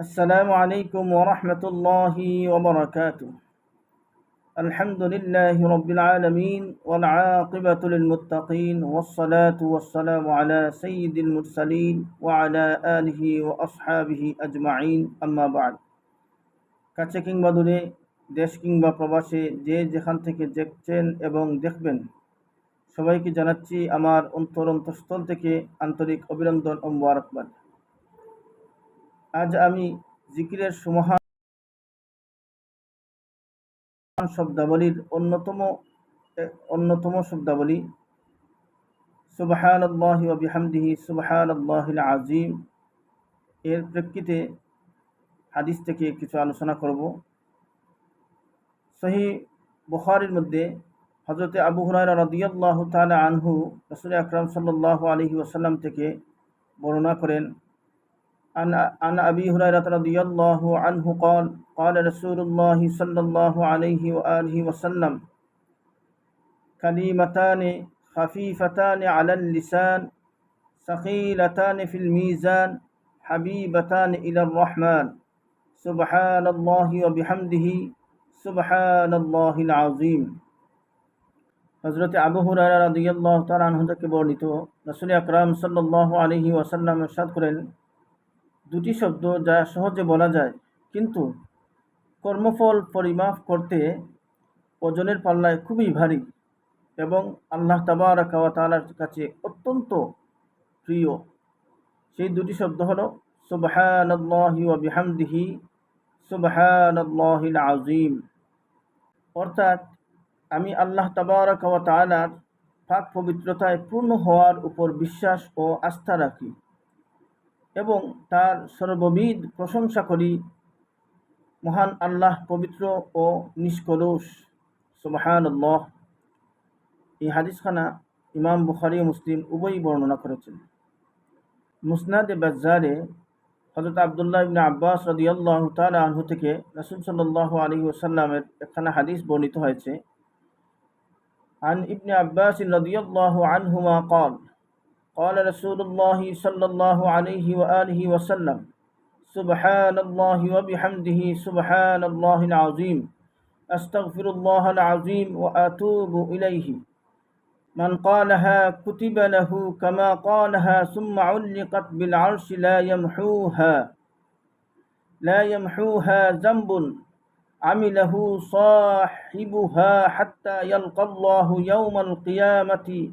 السلام عليكم ورحمة الله وبركاته الحمد لله رب العالمين والعاقبة للمتقين والصلاة والسلام على سيد المرسلين وعلى آله وأصحابه أجمعين أما بعد কাছে কিংবা দূরে দেশ কিংবা প্রবাসে যে যেখান থেকে দেখছেন এবং দেখবেন সবাইকে জানাচ্ছি আমার অন্তর অন্তঃস্থল থেকে আন্তরিক অভিনন্দন ও মোবারকবাদ আজ আমি জিকিরের সুমহান শব্দাবলীর অন্যতম অন্যতম শব্দাবলী। সুবহান আল্লাহ বিহামদিহি সুবহান আল্লাহিল আজিম এর প্রেক্ষিতে হাদিস থেকে কিছু আলোচনা করব। সহি বুখারির মধ্যে হজরতে আবু হুরায়রা রাদিয়াল্লাহু তাআলা আনহু রাসূল আকরাম সাল্লাল্লাহু আলাইহি ওয়াসাল্লাম থেকে বর্ণনা করেন عن عن أبي هريرة رضي الله عنه قال قال رسول الله صلى الله عليه وآله وسلم كلمتان خفيفتان على اللسان ثقيلتان في الميزان حبيبتان إلى الرحمن سبحان الله وبحمده سبحان الله العظيم হজরত আবু হুরায়রা রাদিয়াল্লাহু তাআলা আনহু থেকে বর্ণিত রাসূল আকরাম সাল্লাল্লাহু আলাইহি ওয়াসাল্লাম ইরশাদ করেন দুটি শব্দ যা সহজে বলা যায়, কিন্তু কর্মফল পরিমাপ করতে ওজনের পাল্লায় খুবই ভারী এবং আল্লাহ তাবারাকা ওয়া তাআলার কাছে অত্যন্ত প্রিয়। সেই দুটি শব্দ হলো সুবহানাল্লাহি ওয়া বিহামদিহি আযীম। অর্থাৎ আমি আল্লাহ তাবারাকা ওয়া তাআলার পাক পবিত্রতায় পূর্ণ হওয়ার উপর বিশ্বাস ও আস্থা রাখি। এবং তার সর্ববিধ প্রশংসা করি মহান আল্লাহ পবিত্র ও নিষ্কলুষ সুবহানাল্লাহ এই হাদিসখানা ইমাম বুখারি ও মুসলিম উভয়ই বর্ণনা করেছেন মুসনাদে বাজারে হজরত আবদুল্লাহ ইবনে আব্বাস রাদিয়াল্লাহু তাআলা আনহু থেকে রাসূল সাল্লাল্লাহু আলাইহি ওয়াসাল্লামের একখানা হাদিস বর্ণিত হয়েছে عن ابن عباس رضي الله عنهما قال قال رسول الله صلى الله عليه وآله وسلم سبحان الله وبحمده سبحان الله العظيم أستغفر الله العظيم وأتوب إليه. من قالها كتب له كما قالها ثم علقت بالعرش لا يمحوها لا يمحوها ذنب عمله صاحبها حتى يلقى الله يوم القيامة.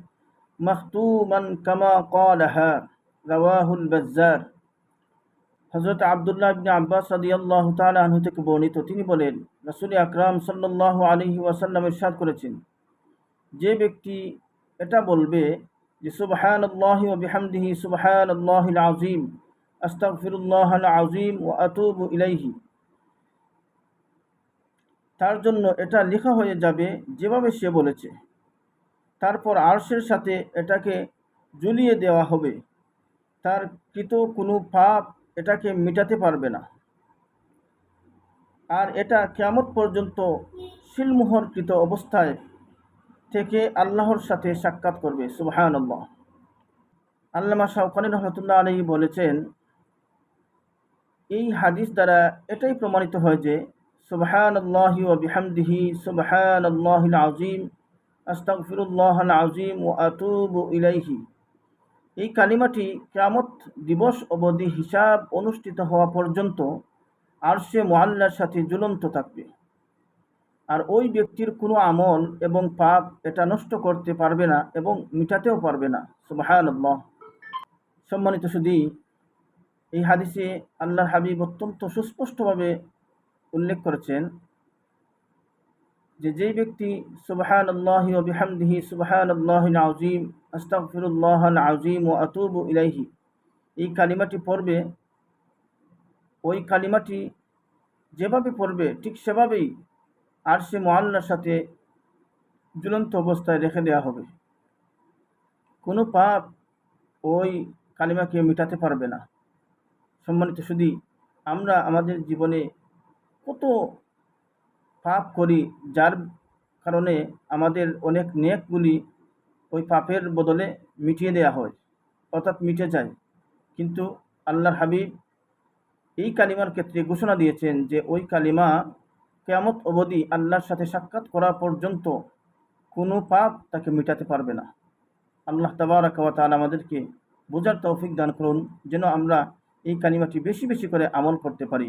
মখতুমান কামা কলহা রাওয়াহুল বাজ্জার। হজরত আবদুল্লাহ ইবনে আব্বাস রাদিয়াল্লাহ আল্লাহ আনহু থেকে বর্ণিত, তিনি বলেন, রসুল আকরাম সাল্লাহ আলী ওয়াসাল্লাম ইরশাদ করেছেন, যে ব্যক্তি এটা বলবে যে সুবাহান আল্লাহ ও বিহামদিহি সুবহানাল্লাহিল আযীম, আস্তাগফিরুল্লাহাল আজিম ও আতুব ইলাইহি। তার জন্য এটা লেখা হয়ে যাবে যেভাবে সে বলেছে। তারপর আরশের সাথে এটাকে ঝুলিয়ে দেওয়া হবে। তার কৃত কোনো পাপ এটাকে মেটাতে পারবে না। আর এটা কেয়ামত পর্যন্ত শিলমোহরকৃত অবস্থায় থেকে আল্লাহর সাথে সাক্ষাৎ করবে। সুবহান আল্লাহ আল্লামা শাহকানি রহমতুল্লাহ আলী বলেছেন, এই হাদিস দ্বারা এটাই প্রমাণিত হয় যে সুবহান আল্লাহি ও বিহামদিহি সুবহান আল্লাহিল আজিম আজিম ও আতুবু ইলাইহি। এই কালিমাটি কেয়ামত দিবস অবধি হিসাব অনুষ্ঠিত হওয়া পর্যন্ত আরশে মোয়াল্লার সাথে ঝুলন্ত থাকবে। আর ওই ব্যক্তির কোনো আমল এবং পাপ এটা নষ্ট করতে পারবে না এবং মিটাতেও পারবে না। সুবহানাল্লাহ। সম্মানিত সুদী এই হাদিসে আল্লাহর হাবিব অত্যন্ত সুস্পষ্টভাবে উল্লেখ করেছেন যে যেই ব্যক্তি সুবহান আল্লাহ ও বিহামদিহি সুবহান আল্লাহ আজিম আস্তাগফিরুল্লাহ আজিম ও আতুবু ইলাইহি, এই কালিমাটি পড়বে, ওই কালিমাটি যেভাবে পড়বে, ঠিক সেভাবেই আর সে মোয়াল্লার সাথে ঝুলন্ত অবস্থায় রেখে দেওয়া হবে। কোনো পাপ ওই কালিমাকে মেটাতে পারবে না। সম্মানিত শুধু আমরা আমাদের জীবনে কত পাপ করি, যার কারণে আমাদের অনেক নেকগুলি ওই পাপের বদলে মিটিয়ে দেওয়া হয়, অর্থাৎ মিটে যায়। কিন্তু আল্লাহর হাবিব এই কালিমার ক্ষেত্রে ঘোষণা দিয়েছেন যে, ওই কালিমা কেয়ামত অবধি আল্লাহর সাথে সাক্ষাৎ করা পর্যন্ত কোনো পাপ তাকে মিটাতে পারবে না। আল্লাহ তাবারাকাল আমাদেরকে বোঝার তৌফিক দান করুন, যেন আমরা এই কালিমাটি বেশি বেশি করে আমল করতে পারি।